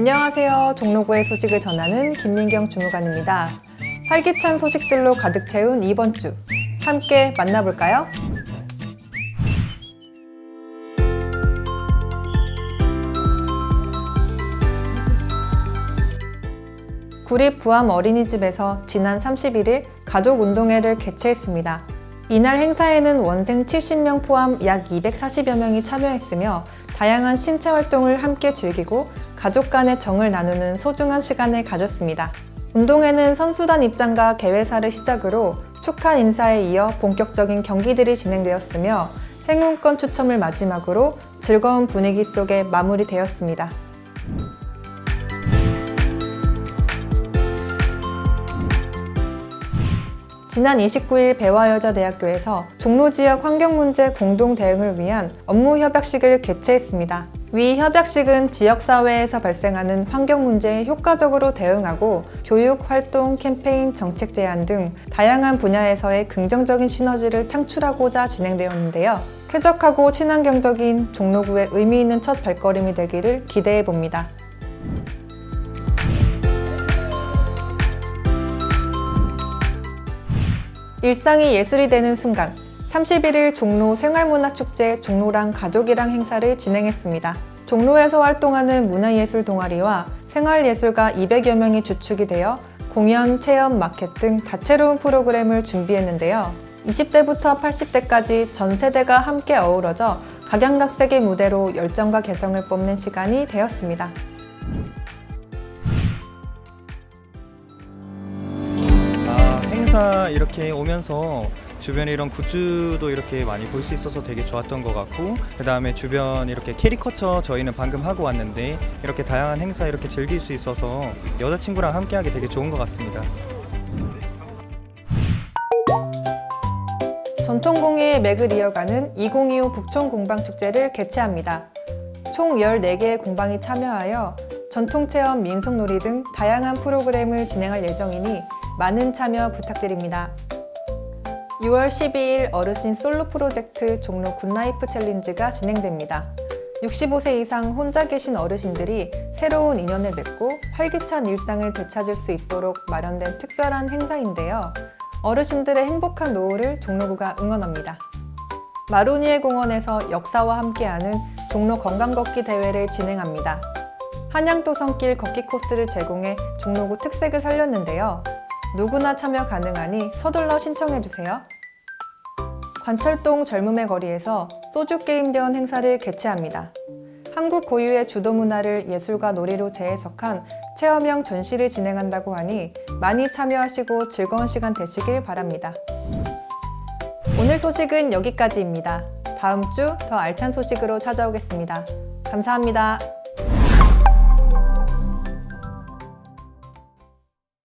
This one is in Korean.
안녕하세요. 종로구의 소식을 전하는 김민경 주무관입니다. 활기찬 소식들로 가득 채운 이번 주. 함께 만나볼까요? 구립 부암 어린이집에서 지난 31일 가족 운동회를 개최했습니다. 이날 행사에는 원생 70명 포함 약 240여 명이 참여했으며 다양한 신체 활동을 함께 즐기고 가족 간의 정을 나누는 소중한 시간을 가졌습니다. 운동회는 선수단 입장과 개회사를 시작으로 축하 인사에 이어 본격적인 경기들이 진행되었으며 행운권 추첨을 마지막으로 즐거운 분위기 속에 마무리되었습니다. 지난 29일 배화여자대학교에서 종로 지역 환경 문제 공동 대응을 위한 업무 협약식을 개최했습니다. 위 협약식은 지역 사회에서 발생하는 환경 문제에 효과적으로 대응하고 교육, 활동, 캠페인, 정책 제안 등 다양한 분야에서의 긍정적인 시너지를 창출하고자 진행되었는데요. 쾌적하고 친환경적인 종로구의 의미 있는 첫 발걸음이 되기를 기대해 봅니다. 일상이 예술이 되는 순간 31일 종로 생활문화축제 종로랑 가족이랑 행사를 진행했습니다. 종로에서 활동하는 문화예술 동아리와 생활예술가 200여 명이 주축이 되어 공연, 체험, 마켓 등 다채로운 프로그램을 준비했는데요. 20대부터 80대까지 전 세대가 함께 어우러져 각양각색의 무대로 열정과 개성을 뽐낸 시간이 되었습니다. 행사 이렇게 오면서 주변에 이런 굿즈도 이렇게 많이 볼 수 있어서 되게 좋았던 것 같고 그 다음에 주변 이렇게 캐리커처 저희는 방금 하고 왔는데 이렇게 다양한 행사 이렇게 즐길 수 있어서 여자친구랑 함께하기 되게 좋은 것 같습니다. 전통공예의 맥을 이어가는 2025 북촌공방축제를 개최합니다. 총 14개의 공방이 참여하여 전통체험, 민속놀이 등 다양한 프로그램을 진행할 예정이니 많은 참여 부탁드립니다. 6월 12일 어르신 솔로 프로젝트 종로 굿라이프 챌린지가 진행됩니다. 65세 이상 혼자 계신 어르신들이 새로운 인연을 맺고 활기찬 일상을 되찾을 수 있도록 마련된 특별한 행사인데요. 어르신들의 행복한 노후를 종로구가 응원합니다. 마로니에 공원에서 역사와 함께하는 종로 건강 걷기 대회를 진행합니다. 한양도성길 걷기 코스를 제공해 종로구 특색을 살렸는데요. 누구나 참여 가능하니 서둘러 신청해주세요. 관철동 젊음의 거리에서 소주게임대원 행사를 개최합니다. 한국 고유의 주도 문화를 예술과 놀이로 재해석한 체험형 전시를 진행한다고 하니 많이 참여하시고 즐거운 시간 되시길 바랍니다. 오늘 소식은 여기까지입니다. 다음 주 더 알찬 소식으로 찾아오겠습니다. 감사합니다.